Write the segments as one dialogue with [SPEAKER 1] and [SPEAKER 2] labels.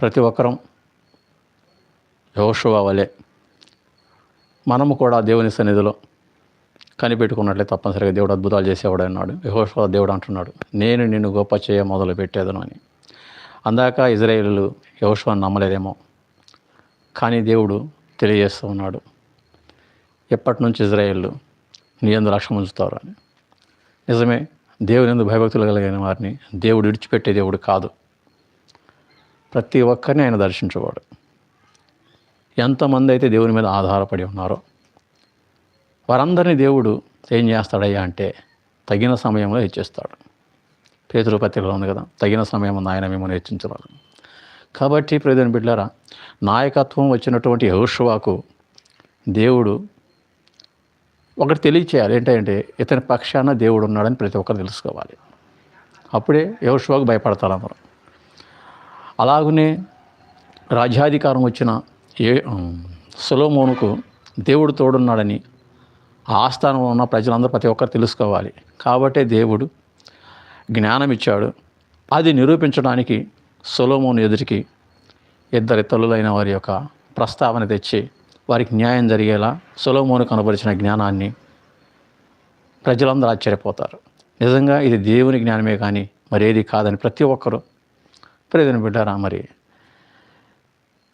[SPEAKER 1] ప్రతి ఒక్కరం యోషువ వలె మనము కూడా దేవుని సన్నిధిలో కనిపెట్టుకున్నట్లే తప్పనిసరిగా దేవుడు అద్భుతాలు చేసేవాడు అన్నాడు. యహోషువ దేవుడు అంటున్నాడు నేను నిన్ను గొప్ప చేయ మొదలు పెట్టేదను అని. అందాక ఇజ్రాయేలు యహోషువాని నమ్మలేదేమో కానీ దేవుడు తెలియజేస్తూ ఉన్నాడు ఎప్పటి నుంచి ఇజ్రాయేళ్ళు నీ ఎందు లక్ష్యం ఉంచుతారు అని. నిజమే దేవుని ఎందు భయభక్తులు కలిగిన వారిని దేవుడు విడిచిపెట్టే దేవుడు కాదు. ప్రతి ఒక్కరిని ఆయన దర్శించేవాడు. ఎంతమంది అయితే దేవుని మీద ఆధారపడి ఉన్నారో వారందరినీ దేవుడు ఏం చేస్తాడయ్యా అంటే తగిన సమయంలో హెచ్చిస్తాడు. పేతురు పత్రికలో ఉంది కదా తగిన సమయం ఆయన మిమ్మల్ని హెచ్చించరాదు. కాబట్టి ప్రయోజన బిడ్డారా నాయకత్వం వచ్చినటువంటి యహోషువాకు దేవుడు ఒకటి తెలియచేయాలి. ఏంటంటే ఇతని పక్షాన దేవుడు ఉన్నాడని ప్రతి ఒక్కరు తెలుసుకోవాలి. అప్పుడే యహోషువాకు భయపడతారు అందరూ. అలాగనే రాజ్యాధికారం వచ్చిన ఏ సులోమోనుకు దేవుడు తోడున్నాడని ఆ ఆస్థానంలో ఉన్న ప్రజలందరూ ప్రతి ఒక్కరు తెలుసుకోవాలి. కాబట్టే దేవుడు జ్ఞానం ఇచ్చాడు అది నిరూపించడానికి సొలోమోను ఎదుటికి ఇద్దరి తల్లులైన వారి యొక్క ప్రస్తావన తెచ్చి వారికి న్యాయం జరిగేలా సొలోమోను కనబరిచిన జ్ఞానాన్ని ప్రజలందరూ ఆశ్చర్యపోతారు. నిజంగా ఇది దేవుని జ్ఞానమే కానీ మరేది కాదని ప్రతి ఒక్కరూ ప్రజలు బిడ్డారా మరి?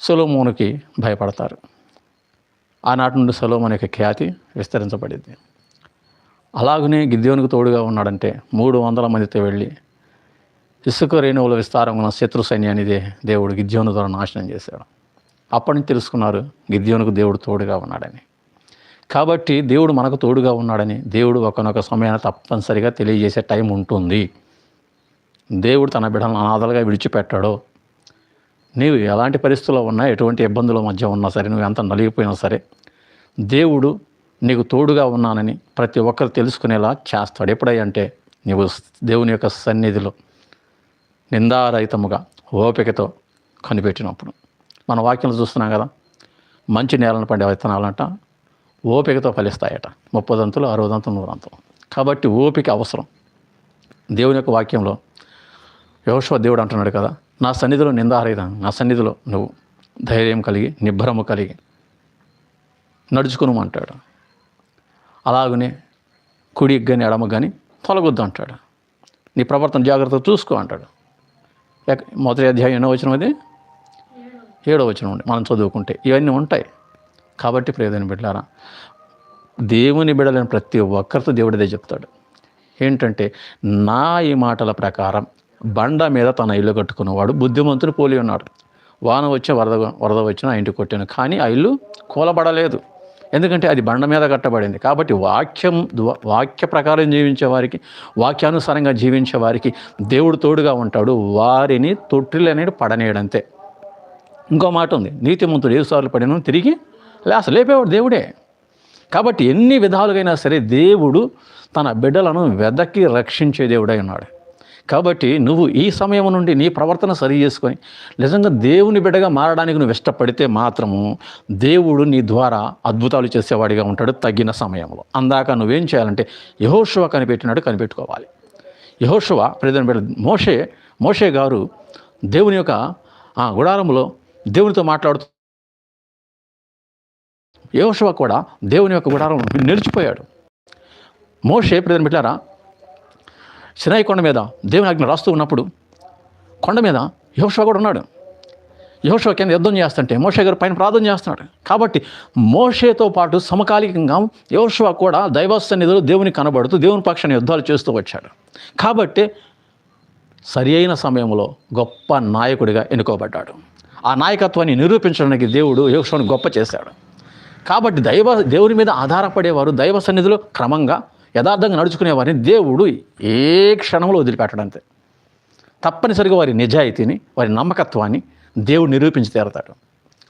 [SPEAKER 1] సొలోమోనుకి భయపడతారు. ఆనాటి నుండి సొలోమోన్ యొక్క ఖ్యాతి విస్తరించబడింది. అలాగనే గిద్యోనికి తోడుగా ఉన్నాడంటే మూడు వందల మందితో వెళ్ళి ఇసుక రేణువుల విస్తారం ఉన్న శత్రు సైన్యాన్ని దేవుడు గిద్యోను ద్వారా నాశనం చేశాడు. అప్పటి నుంచి తెలుసుకున్నారు గిద్యోనుకు దేవుడు తోడుగా ఉన్నాడని. కాబట్టి దేవుడు మనకు తోడుగా ఉన్నాడని దేవుడు ఒకనొక సమయాన్ని తప్పనిసరిగా తెలియజేసే టైం ఉంటుంది. దేవుడు తన బిడ్డలను అనాథలుగా విడిచిపెట్టాడో నీవు ఎలాంటి పరిస్థితుల్లో ఉన్నా ఎటువంటి ఇబ్బందుల మధ్య ఉన్నా సరే నువ్వు ఎంత నలిగిపోయినా సరే దేవుడు నీకు తోడుగా ఉన్నానని ప్రతి ఒక్కరు తెలుసుకునేలా చేస్తాడు. ఎప్పుడంటే నీవు దేవుని యొక్క సన్నిధిలో నిందారహితముగా ఓపికతో కనిపెట్టినప్పుడు. మన వాక్యంలో చూస్తున్నాం కదా మంచి నేలను పండే విత్తనాలంట ఓపికతో ఫలిస్తాయట. ముప్పదంతులు అరవదంతులు నూరంతులు కాబట్టి ఓపిక అవసరం. దేవుని యొక్క వాక్యంలో యోషువ దేవుడు అంటున్నాడు కదా నా సన్నిధిలో నిందారహితం నా సన్నిధిలో నువ్వు ధైర్యం కలిగి నిబ్బరము కలిగి నడుచుకును అంటాడు అలాగనే కుడి కానీ ఎడమ కానీ తొలగొద్దు అంటాడు. నీ ప్రవర్తన జాగ్రత్తగా చూసుకో అంటాడు. మొదటి అధ్యాయం ఎన్నో వచ్చిన అది? ఏడో వచ్చిన ఉండి మనం చదువుకుంటే. ఇవన్నీ ఉంటాయి. కాబట్టి ప్రియదని బిడ్డారా దేవుని బిడలని ప్రతి ఒక్కరితో దేవుడిదే చెప్తాడు. ఏంటంటే నా ఈ మాటల ప్రకారం బండ మీద తన ఇల్లు కట్టుకున్నవాడు బుద్ధిమంతుడు పోలి ఉన్నాడు. వాన వచ్చి వరద వరద వచ్చిన ఆ ఇంటికి కొట్టాను కానీ ఆ ఇల్లు కూలబడలేదు. ఎందుకంటే అది బండ మీద కట్టబడింది. కాబట్టి వాక్యం వాక్య ప్రకారం జీవించే వారికి వాక్యానుసారంగా జీవించే వారికి దేవుడు తోడుగా ఉంటాడు. వారిని తొట్టిలు అనేది పడనేయడంతే. ఇంకో మాట ఉంది. నీతిమంతుడు ఏ సార్లు పడిన తిరిగి లేస లేపేవాడు దేవుడే. కాబట్టి ఎన్ని విధాలుగైనా సరే దేవుడు తన బిడ్డలను వెదకి రక్షించే దేవుడై ఉన్నాడు. కాబట్టి నువ్వు ఈ సమయం నుండి నీ ప్రవర్తన సరి చేసుకొని నిజంగా దేవుని బిడ్డగా మారడానికి నువ్వు ఇష్టపడితే మాత్రము దేవుడు నీ ద్వారా అద్భుతాలు చేసేవాడిగా ఉంటాడు తగిన సమయంలో. అందాక నువ్వేం చేయాలంటే యహోశివ కనిపెట్టినట్టు కనిపెట్టుకోవాలి. యహోశివ ప్రధాన బిడ్డ మోషే మోషే గారు దేవుని యొక్క ఆ గుడారంలో దేవునితో మాట్లాడుతూ యహోశివ కూడా దేవుని యొక్క గుడారం నిలిచిపోయాడు. మోషే ప్రజలు పెట్టారా సినాయి కొండ మీద దేవుని ఆజ్ఞ రాస్తూ ఉన్నప్పుడు కొండ మీద యోషువ కూడా ఉన్నాడు. యోషువ కింద యుద్ధం చేస్తుంటే మోషే గారు పైన ప్రార్థన చేస్తున్నాడు. కాబట్టి మోషేతో పాటు సమకాలికంగా యోషువ కూడా దైవ దేవుని కనబడుతూ దేవుని పక్షాన్ని యుద్ధాలు చేస్తూ వచ్చాడు. కాబట్టి సరి అయిన సమయంలో గొప్ప నాయకుడిగా ఎన్నుకోబడ్డాడు. ఆ నాయకత్వాన్ని నిరూపించడానికి దేవుడు యోగేశ్వరుని గొప్ప చేశాడు. కాబట్టి దైవ దేవుని మీద ఆధారపడేవారు దైవ సన్నిధిలో క్రమంగా యథార్థంగా నడుచుకునేవారిని దేవుడు ఏ క్షణంలో వదిలిపెట్టడంతే. తప్పనిసరిగా వారి నిజాయితీని వారి నమ్మకత్వాన్ని దేవుడు నిరూపించి తీరతాడు.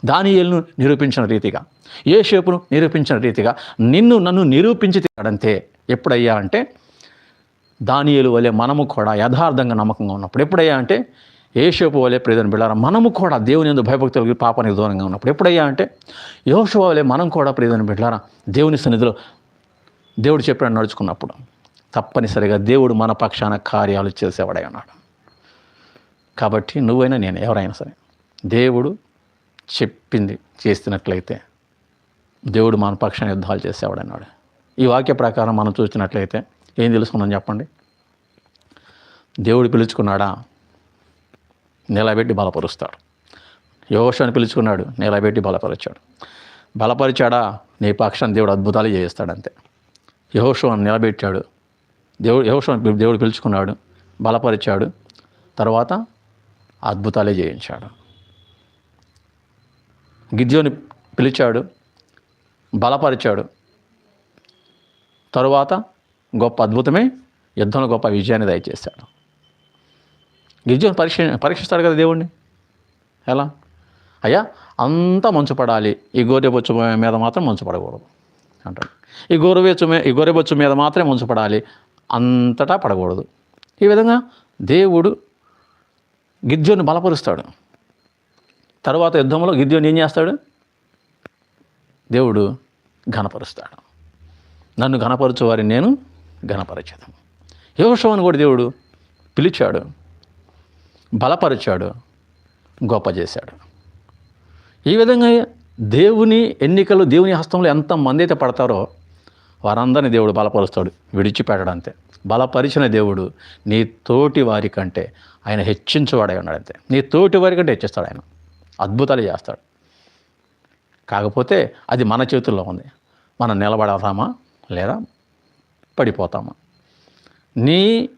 [SPEAKER 1] దానియేలును నిరూపించిన రీతిగా ఏ షేపును నిరూపించిన రీతిగా నిన్ను నన్ను నిరూపించి తీరడంతే. ఎప్పుడయ్యా అంటే దానియేలు వలె మనము కూడా యథార్థంగా నమ్మకంగా ఉన్నప్పుడు. ఎప్పుడయ్యా అంటే ఏషోపు వలె ప్రియదని బిళ్ళారా మనము కూడా దేవుని ఎందు భయభక్తులకి పాపానికి దూరంగా ఉన్నప్పుడు. ఎప్పుడయ్యా అంటే యోషువ వలె మనం కూడా ప్రియదని బిళ్ళారా దేవుని సన్నిధిలో దేవుడు చెప్పాడు నడుచుకున్నప్పుడు తప్పనిసరిగా దేవుడు మన పక్షాన కార్యాలు చేసేవాడై ఉన్నాడు. కాబట్టి నువ్వైనా నేను ఎవరైనా సరే దేవుడు చెప్పింది చేస్తున్నట్లయితే దేవుడు మన పక్షాన యుద్ధాలు చేసేవాడు అన్నాడు ఈ వాక్య ప్రకారం మనం చూసినట్లయితే ఏం తెలుసుకున్నాం చెప్పండి? దేవుడు పిలుచుకున్నాడా? నిలబెట్టి బలపరుస్తాడు. యోషాన్ని పిలుచుకున్నాడు నిలబెట్టి బలపరిచాడు. బలపరిచాడా? నీ పక్షాన్ని దేవుడు అద్భుతాలు చేస్తాడు అంతే యహోషువాన్ని నిలబెట్టాడు. దేవుడు యహోషువాన్ని దేవుడు పిలుచుకున్నాడు. బలపరిచాడు. తర్వాత అద్భుతాలే చేయించాడు గిద్యోని పిలిచాడు. బలపరిచాడు. తరువాత గొప్ప అద్భుతమే యుద్ధంలో గొప్ప విజయాన్ని దయచేశాడు. గిద్యోని పరీక్ష పరీక్షిస్తాడు కదా దేవుణ్ణి? ఎలా? అయ్యా అంతా మంచు పడాలి ఈ గోరెబొచ్చు మీద మాత్రం మంచు పడకూడదు అంటాడు. ఈ గోరువెచ్చు ఈ గోరెబొచ్చు మీద మాత్రమే మంచు పడాలి అంతటా పడకూడదు. ఈ విధంగా దేవుడు గిద్యోని బలపరుస్తాడు. తర్వాత యుద్ధంలో గిద్యోని ఏం చేస్తాడు? దేవుడు ఘనపరుస్తాడు. నన్ను ఘనపరచు వారిని నేను ఘనపరచదు యోషవని కూడా దేవుడు పిలిచాడు. బలపరిచాడు. గొప్ప చేశాడు. ఈ విధంగా దేవుని ఎన్నికలు దేవుని హస్తంలో ఎంత మంది అయితే పడతారో వారందరినీ దేవుడు బలపరుస్తాడు విడిచిపెట్టడం అంతే బలపరిచిన దేవుడు నీ తోటి వారి కంటే ఆయన హెచ్చించువాడై ఉన్నాడు అంతే నీ తోటి వారి కంటే హెచ్చిస్తాడు ఆయన. అద్భుతాలు చేస్తాడు. కాకపోతే అది మన చేతుల్లో ఉంది. మనం నిలబడతామా లేదా పడిపోతామా? నీ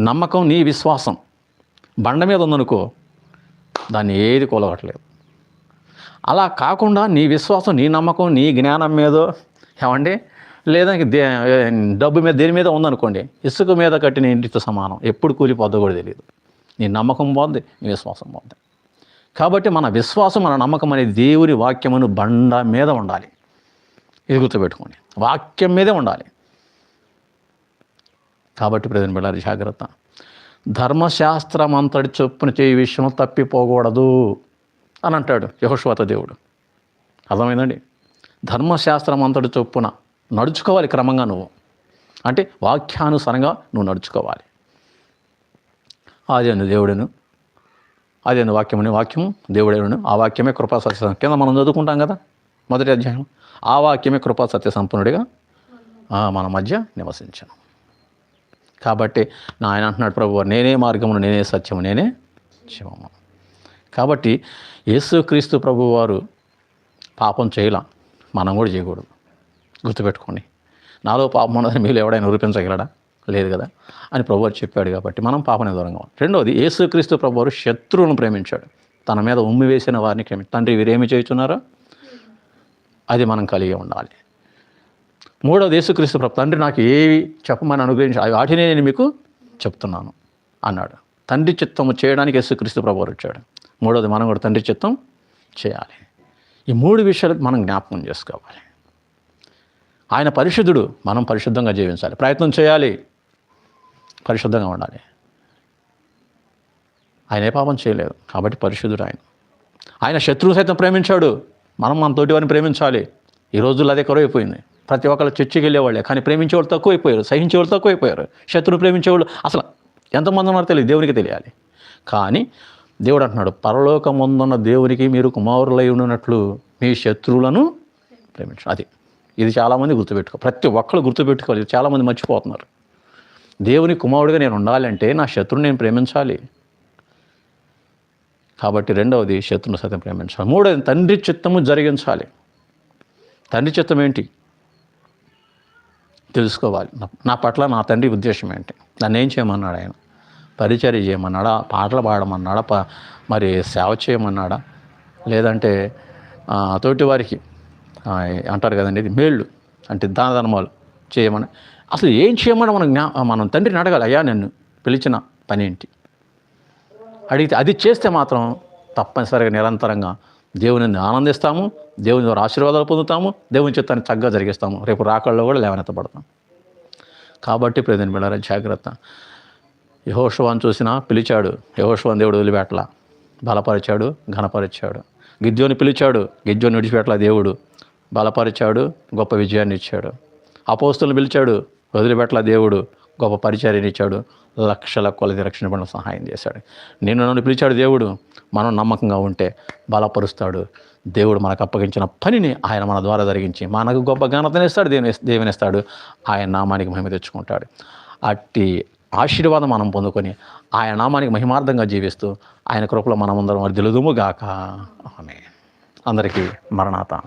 [SPEAKER 1] నమ్మకం నీ విశ్వాసం బండ మీద ఉందనుకో దాన్ని ఏది కూలగట్లేదు అలా కాకుండా నీ విశ్వాసం నీ నమ్మకం నీ జ్ఞానం మీదో ఏమండి? లేదా దే డబ్బు మీద దేని మీద ఉందనుకోండి ఇసుక మీద కట్టిన ఇంటితో సమానం. ఎప్పుడు కూలిపోద్దో కూడా తెలియదు నీ నమ్మకం పోద్ది నీ విశ్వాసం పోద్ది కాబట్టి మన విశ్వాసం మన నమ్మకం అనేది దేవుని వాక్యమును బండ మీద ఉండాలి. ఇది గుర్తుపెట్టుకోండి. వాక్యం మీదే ఉండాలి. కాబట్టి ప్రజలు బిళ్ళారి జాగ్రత్త. ధర్మశాస్త్రం అంతటి చొప్పున చేయి విషయం తప్పిపోకూడదు అని అంటాడు యహోశ్వత దేవుడు. అర్థమైందండి? ధర్మశాస్త్రం అంతటి చొప్పున నడుచుకోవాలి క్రమంగా నువ్వు. అంటే వాక్యానుసారంగా నువ్వు నడుచుకోవాలి. అదేను దేవుడును? అదేను వాక్యముని? వాక్యము దేవుడేను ఆ వాక్యమే కృపా సత్య కింద మనం చదువుకుంటాం కదా మొదటి అధ్యాయం ఆ వాక్యమే కృపా సత్య సంపన్నుడిగా మన మధ్య నివసించను. కాబట్టి నా ఆయన అంటున్నాడు ప్రభు నేనే మార్గమును నేనే సత్యము నేనే శివము కాబట్టి యేసుక్రీస్తు ప్రభు వారు పాపం చేయలేం. మనం కూడా చేయకూడదు. గుర్తుపెట్టుకోండి. నాలో పాపం ఉన్నదని మీరు ఎవడైనా నిరూపించగలడా? లేదు కదా? అని ప్రభు వారు చెప్పాడు కాబట్టి మనం పాపని దూరంగా ఉండాలి. రెండవది యేసుక్రీస్తు ప్రభు వారు శత్రువును ప్రేమించాడు. తన మీద ఉమ్మి వేసిన వారిని క్షమి తండ్రి వీరేమి చేస్తున్నారో అది మనం కలిగి ఉండాలి. మూడవది యేసుక్రీస్తు ప్రభు తండ్రి నాకు ఏవి చెప్పమని అనుగ్రహించి అవి వాటినే నేను మీకు చెప్తున్నాను అన్నాడు. తండ్రి చిత్తము చేయడానికి యేసుక్రీస్తు ప్రభు వారు వచ్చాడు. మూడవది మనం కూడా తండ్రి చిత్తం చేయాలి. ఈ మూడు విషయాలు మనం జ్ఞాపకం చేసుకోవాలి. ఆయన పరిశుద్ధుడు మనం పరిశుద్ధంగా జీవించాలి. ప్రయత్నం చేయాలి. పరిశుద్ధంగా ఉండాలి. ఆయన ఏ పాపం చేయలేదు. కాబట్టి పరిశుద్ధుడు ఆయన. ఆయన శత్రువు సైతం ప్రేమించాడు. మనం మన తోటి వారిని ప్రేమించాలి. ఈ రోజుల్లో అదే కరువైపోయింది. ప్రతి ఒక్కళ్ళు చర్చికి వెళ్ళేవాళ్ళే కానీ ప్రేమించేవాళ్ళు తక్కువైపోయారు. సహించేవాళ్ళు తక్కువైపోయారు. శత్రువు ప్రేమించేవాళ్ళు అసలు ఎంతమంది ఉన్నారో తెలియదు. దేవునికి తెలియాలి. కానీ దేవుడు అంటున్నాడు పరలోకముందున్న దేవునికి మీరు కుమారులై ఉన్నట్లు మీ శత్రువులను ప్రేమించు అది. ఇది చాలామంది గుర్తుపెట్టుకో ప్రతి ఒక్కరు గుర్తుపెట్టుకోవాలి. చాలామంది మర్చిపోతున్నారు. దేవుని కుమారుడిగా నేను ఉండాలంటే నా శత్రుని నేను ప్రేమించాలి. కాబట్టి రెండవది శత్రుని సైతం ప్రేమించాలి. మూడవది తండ్రి చిత్తము జరిగించాలి. తండ్రి చిత్తం ఏంటి? తెలుసుకోవాలి. నా- పట్ల నా తండ్రి ఉద్దేశం ఏంటి? నన్ను ఏం చేయమన్నాడు ఆయన? పరిచర్య చేయమన్నాడా? పాటలు పాడమన్నాడా? ప మరి సేవ చేయమన్నాడా? లేదంటే తోటి వారికి అంటారు కదండి ఇది మేళ్ళు అంటే దాన ధర్మాలు చేయమని. అసలు ఏం చేయమని మనం జ్ఞా మనం తండ్రిని అడగాలి అయ్యా నన్ను పిలిచిన పని ఏంటి? అడిగితే అది చేస్తే మాత్రం తప్పనిసరిగా నిరంతరంగా దేవుని ఆనందిస్తాము దేవుని ద్వారా ఆశీర్వాదాలు పొందుతాము దేవుని చిత్తాన్ని చక్కగా జరిగిస్తాము. రేపు రాకల్లో కూడా లేవనెత్తబడతాం. కాబట్టి ప్రజలు బిళ్ళారా జాగ్రత్త. యహోషవాన్ చూసినా పిలిచాడు. యహోషవాన్ దేవుడు వదిలిపెట్టలా. బలపరిచాడు ఘనపరిచాడు. గిద్యోని పిలిచాడు. గిద్యోని విడిచిపెట్టలా దేవుడు. బలపరిచాడు గొప్ప విజయాన్ని ఇచ్చాడు. అపోస్తులు పిలిచాడు వదిలిపెట్టల దేవుడు గొప్ప పరిచర్యని ఇచ్చాడు లక్షల కొలది రక్షణ పడిన సహాయం చేశాడు. నేను నన్ను పిలిచాడు దేవుడు మనం నమ్మకంగా ఉంటే బలపరుస్తాడు. దేవుడు మనకు అప్పగించిన పనిని ఆయన మన ద్వారా జరిగించి మనకు గొప్ప ఘనతనిస్తాడు దేవుని దేవునిస్తాడు ఆయన నామానికి మహిమ తెచ్చుకుంటాడు. అట్టి ఆశీర్వాదం మనం పొందుకొని ఆయన నామానికి మహిమార్థంగా జీవిస్తూ ఆయన కృపలో మనమందరం తెలుదుము గాక. ఆమె అందరికీ మరణాత.